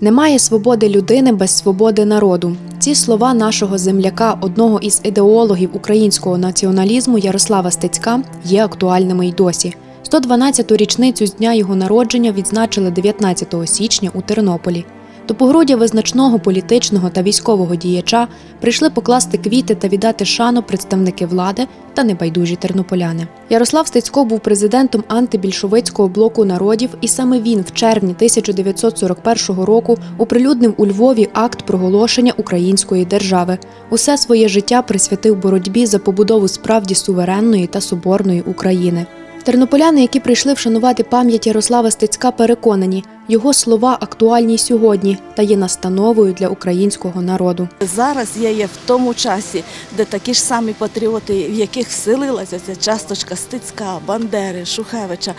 Немає свободи людини без свободи народу. Ці слова нашого земляка, одного із ідеологів українського націоналізму Ярослава Стецька, є актуальними й досі. 112-ту річницю з дня його народження відзначили 19 січня у Тернополі. До погруддя визначного політичного та військового діяча прийшли покласти квіти та віддати шану представники влади та небайдужі тернополяни. Ярослав Стецько був президентом антибільшовицького блоку народів, і саме він в червні 1941 року оприлюднив у Львові акт проголошення української держави. Усе своє життя присвятив боротьбі за побудову справді суверенної та соборної України. Тернополяни, які прийшли вшанувати пам'ять Ярослава Стецька, переконані, його слова актуальні сьогодні та є настановою для українського народу. Зараз я є в тому часі, де такі ж самі патріоти, в яких вселилася ця часточка Стецька, Бандери, Шухевича,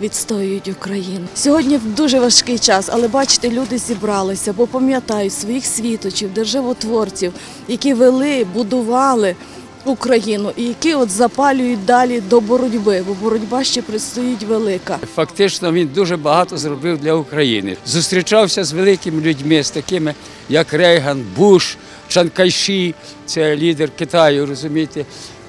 відстоюють Україну. Сьогодні дуже важкий час, але бачите, люди зібралися, бо пам'ятають своїх світочів, державотворців, які вели, будували. Україну і які от запалюють далі до боротьби, бо боротьба ще предстоїть велика. Фактично він дуже багато зробив для України. Зустрічався з великими людьми, з такими як Рейган, Буш, Чанкайші, це лідер Китаю, розумієте.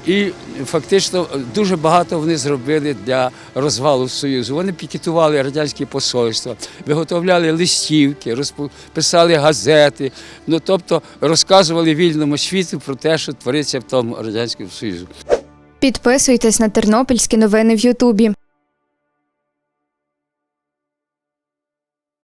І фактично дуже багато вони зробили для розвалу Союзу. Вони пікетували радянські посольства, виготовляли листівки, розписали газети. Ну тобто розказували вільному світу про те, що твориться в тому радянському союзу. Підписуйтесь на тернопільські новини в Ютубі.